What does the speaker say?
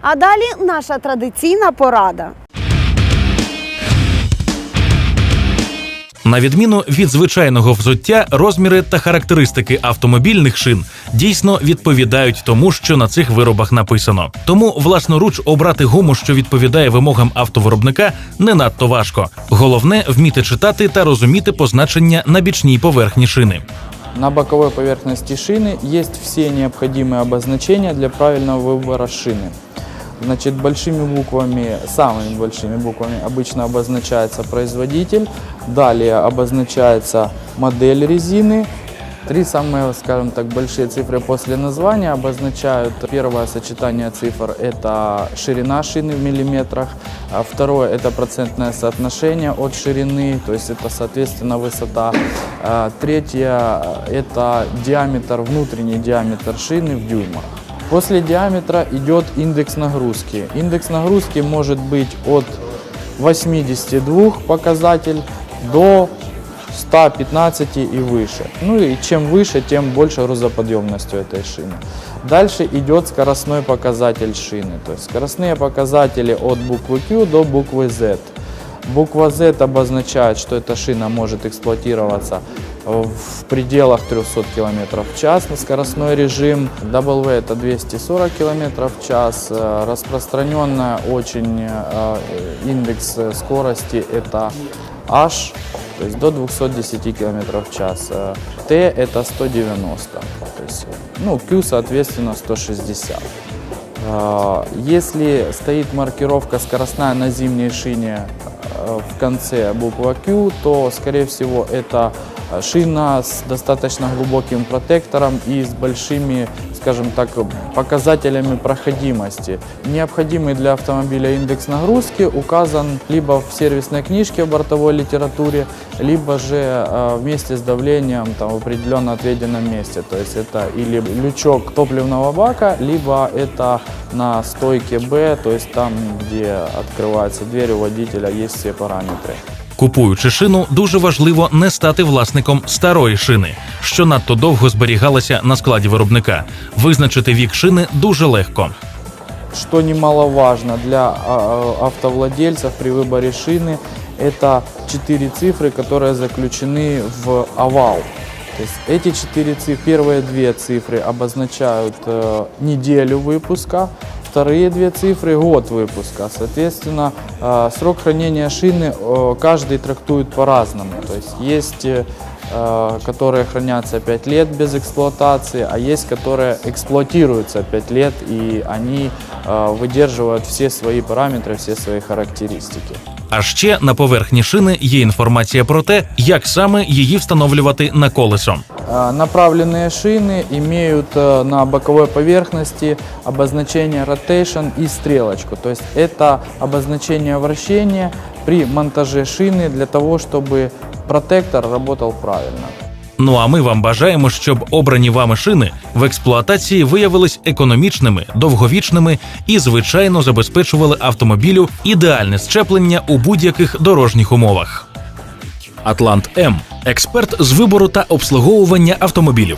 А далі наша традиційна порада. На відміну від звичайного взуття, розміри та характеристики автомобільних шин дійсно відповідають тому, що на цих виробах написано. Тому власноруч обрати гуму, що відповідає вимогам автовиробника, не надто важко. Головне вміти читати та розуміти позначення на бічній поверхні шини. На боковой поверхности шины есть все необходимые обозначения для правильного выбора шины. Значит, большими буквами, самыми большими буквами обычно обозначается производитель, далее обозначается модель резины. Три самые, скажем так, большие цифры после названия обозначают первое сочетание цифр – это ширина шины в миллиметрах, а второе – это процентное соотношение от ширины, то есть это, соответственно, высота. А Третье – это диаметр, внутренний диаметр шины в дюймах. После диаметра идет индекс нагрузки. Индекс нагрузки может быть от 82 показатель до 115 и выше. Ну и чем выше, тем больше грузоподъемность у этой шины. Дальше идет скоростной показатель шины. То есть скоростные показатели от буквы Q до буквы Z. Буква Z обозначает, что эта шина может эксплуатироваться в пределах 300 км в час. Скоростной режим W это 240 км в час. Э, Распространенная очень э, индекс э, скорости это H, то есть до 210 км в час. T это 190, то есть, ну, Q соответственно 160. А, Если стоит маркировка скоростная на зимней шине в конце буква Q, то, скорее всего, это шина с достаточно глубоким протектором и с большими, скажем так, показателями проходимости. Необходимый для автомобиля индекс нагрузки указан либо в сервисной книжке в бортовой литературе, либо же э, вместе с давлением там, в определенно отведенном месте. То есть это или лючок топливного бака, либо это на стойке Б, то есть там, где открывается дверь у водителя, есть все параметры. Купуючи шину, дуже важливо не стати власником старої шини, що надто довго зберігалася на складі виробника. Визначити вік шини дуже легко. Что немаловажно для а, а, автовладельцев при выборе шины, это четыре цифры, которые заключены в овал. То есть эти четыре цифры, первые две цифры обозначают э, неделю выпуска, вторые две цифры год выпуска. Соответственно, э, срок хранения шины э, каждый трактует по-разному. То есть есть э, э, которые хранятся 5 лет без эксплуатации, а есть, которые эксплуатируются 5 лет и они э, выдерживают все свои параметры, все свои характеристики. А ще на поверхні шини є інформація про те, як саме її встановлювати на колесо. Э, Направленные шины имеют э, на боковой поверхности обозначение rotation и стрелочку. То есть это обозначение вращения при монтаже шины для того, чтобы протектор работал правильно. Ну а ми вам бажаємо, щоб обрані вами шини в експлуатації виявились економічними, довговічними і, звичайно, забезпечували автомобілю ідеальне щеплення у будь-яких дорожніх умовах. Атлант М експерт з вибору та обслуговування автомобілів.